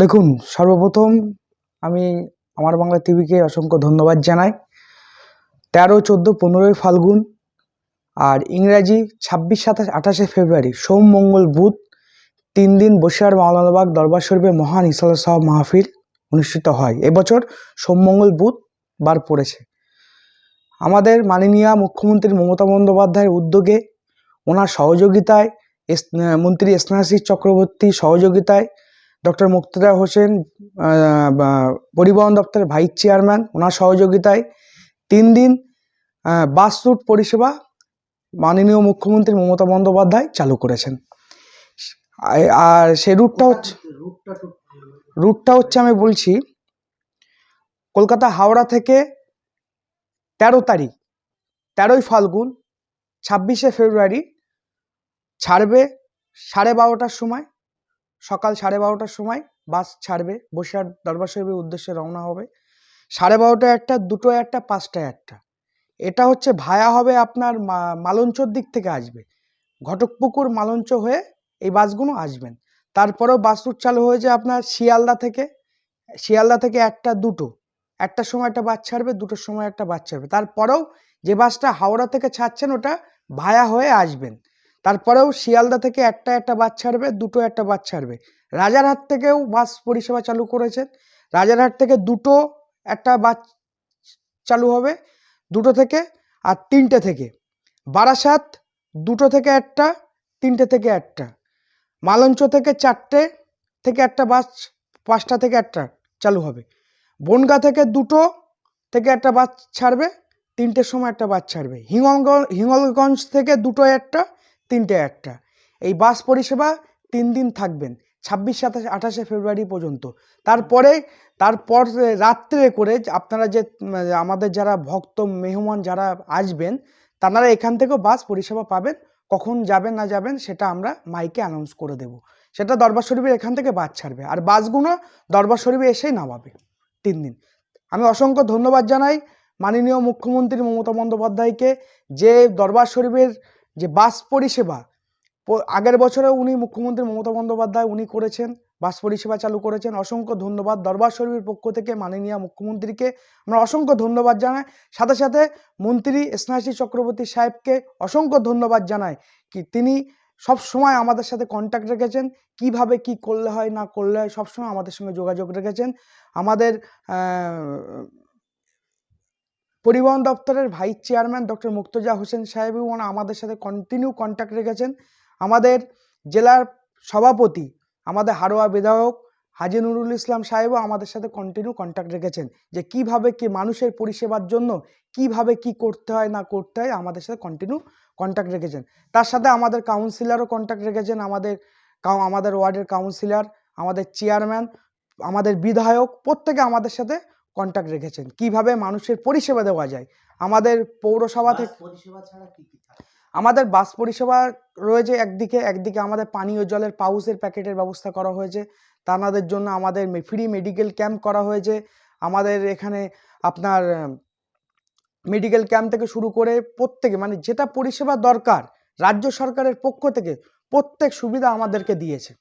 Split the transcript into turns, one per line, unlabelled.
দেখুন, সর্বপ্রথম আমি আমার বাংলা টিভিকে অসংখ্য ধন্যবাদ জানাই। তেরো, চোদ্দ, পনেরোই ফাল্গুন আর ইংরাজি ছাব্বিশ, সাতাশ, আঠাশে ফেব্রুয়ারি, সোম, মঙ্গল, বুধ, তিন দিন বসিরহাট মাওলানাবাগ দরবার শরীফে মহান ইসালা সাহ মাহফিল অনুষ্ঠিত হয়। এবছর সোম, মঙ্গল, বুধ বার পড়েছে। আমাদের মাননীয় মুখ্যমন্ত্রী মমতা বন্দ্যোপাধ্যায়ের উদ্যোগে, ওনার সহযোগিতায় মন্ত্রী স্নেহাশিস চক্রবর্তী সহযোগিতায় ডক্টর মুক্তদা হোসেন পরিবহন দপ্তরের ভাইস চেয়ারম্যান, ওনার সহযোগিতায় তিন দিন বাস রুট পরিষেবা মাননীয় মুখ্যমন্ত্রী মমতা বন্দ্যোপাধ্যায় চালু করেছেন। আর সেই রুটটা হচ্ছে রুটটা হচ্ছে আমি বলছি, কলকাতা হাওড়া থেকে তেরো তারিখ, তেরোই ফাল্গুন, ছাব্বিশে ফেব্রুয়ারি, ছাড়বে সাড়ে বারোটার সময় সকাল সাড়ে বারোটার সময় বাস ছাড়বে, বসিরহাট দরবার শরীফের উদ্দেশ্যে রওনা হবে। সাড়ে বারোটায় একটা দুটো একটা, পাঁচটায় একটা। এটা হচ্ছে ভায়া হবে আপনার মালঞ্চর দিক থেকে আসবে। ঘটকপুকুর, মালঞ্চ হয়ে এই বাসগুলো আসবেন। তারপরেও বাস রুট চালু হয়েছে আপনার শিয়ালদা থেকে। শিয়ালদা থেকে একটা, দুটো। একটার সময় একটা বাস ছাড়বে, দুটোর সময় একটা বাস ছাড়বে। তারপরেও যে বাসটা হাওড়া থেকে ছাড়ছেন, ওটা ভায়া হয়ে আসবেন। তারপরেও শিয়ালদা থেকে একটা একটা বাস ছাড়বে, দুটো একটা বাস ছাড়বে। রাজারহাট থেকেও বাস পরিষেবা চালু করেছেন। রাজারহাট থেকে দুটো একটা বাস চালু হবে, দুটো থেকে আর তিনটে থেকে। বারাসাত দুটো থেকে একটা, তিনটে থেকে একটা। মালঞ্চ থেকে চারটে থেকে একটা বাস, পাঁচটা থেকে একটা চালু হবে। বনগা থেকে দুটো থেকে একটা বাস ছাড়বে, তিনটের সময় একটা বাস ছাড়বে। হিঙ্গলগঞ্জ হিঙ্গলগঞ্জ থেকে দুটো একটা তিনটে একটা। এই বাস পরিষেবা তিন দিন থাকবেন, ছাব্বিশ, সাতাশ, আঠাশে ফেব্রুয়ারি পর্যন্ত। তারপরে, তারপর রাত্রে করে আপনারা যে আমাদের যারা ভক্ত, মেহমান যারা আসবেন, তারা এখান থেকেও বাস পরিষেবা পাবেন, কখন যাবেন, না যাবেন সেটা আমরা মাইকে অ্যানাউন্স করে দেব। সেটা দরবার শরীফের এখান থেকে বাস ছাড়বে, আর বাসগুলো দরবার শরীফে এসেই নামাবে তিন দিন। আমি অসংখ্য ধন্যবাদ জানাই মাননীয় মুখ্যমন্ত্রী মমতা বন্দ্যোপাধ্যায়কে যে দরবার শরীফের যে বাস পরিষেবা আগের বছরে উনি মুখ্যমন্ত্রী মমতা বন্দ্যোপাধ্যায় উনি করেছেন, বাস পরিষেবা চালু করেছেন। অসংখ্য ধন্যবাদ। দরবার শরীফের পক্ষ থেকে মাননীয় মুখ্যমন্ত্রীকে আমরা অসংখ্য ধন্যবাদ জানাই। সাথে সাথে মন্ত্রী স্নেহাশী চক্রবর্তী সাহেবকে অসংখ্য ধন্যবাদ জানাই কি তিনি সব সময় আমাদের সাথে কন্ট্যাক্ট রেখেছেন। কীভাবে কি করলে হয়, না করলে হয় সবসময় আমাদের সঙ্গে যোগাযোগ রেখেছেন। আমাদের পরিবহন দপ্তরের vice chairman doctor Muktaza Hossain সাহেবও ওনা আমাদের সাথে কন্টিনিউ কন্ট্যাক্ট রেখেছেন। আমাদের জেলার সভাপতি, আমাদের হারোয়া বিধায়ক হাজি নুরুল ইসলাম সাহেবও আমাদের সাথে কন্টিনিউ কন্ট্যাক্ট রেখেছেন যে কীভাবে কি মানুষের পরিষেবার জন্য কীভাবে কি করতে হয়, না করতে হয় আমাদের সাথে কন্টিনিউ কন্ট্যাক্ট রেখেছেন। তার সাথে আমাদের কাউন্সিলরও কন্ট্যাক্ট রেখেছেন, আমাদের আমাদের ওয়ার্ডের কাউন্সিলর আমাদের চেয়ারম্যান আমাদের বিধায়ক, প্রত্যেকে আমাদের সাথে কন্ট্যাক্ট রেখেছেন? কীভাবে মানুষের পরিষেবা দেওয়া যায়? আমাদের পৌরসভা থেকে
পরিষেবা ছাড়া কি কি
আমাদের বাস পরিষেবা রয়েছে একদিকে একদিকে আমাদের পানীয় জলের পাউসের প্যাকেটের ব্যবস্থা করা হয়েছে। তানাদের জন্য আমাদের ফ্রি মেডিকেল ক্যাম্প করা হয়েছে। আমাদের এখানে আপনার মেডিকেল ক্যাম্প থেকে শুরু করে প্রত্যেকে মানে যেটা পরিষেবা দরকার রাজ্য সরকারের পক্ষ থেকে প্রত্যেক সুবিধা আমাদেরকে দিয়েছে।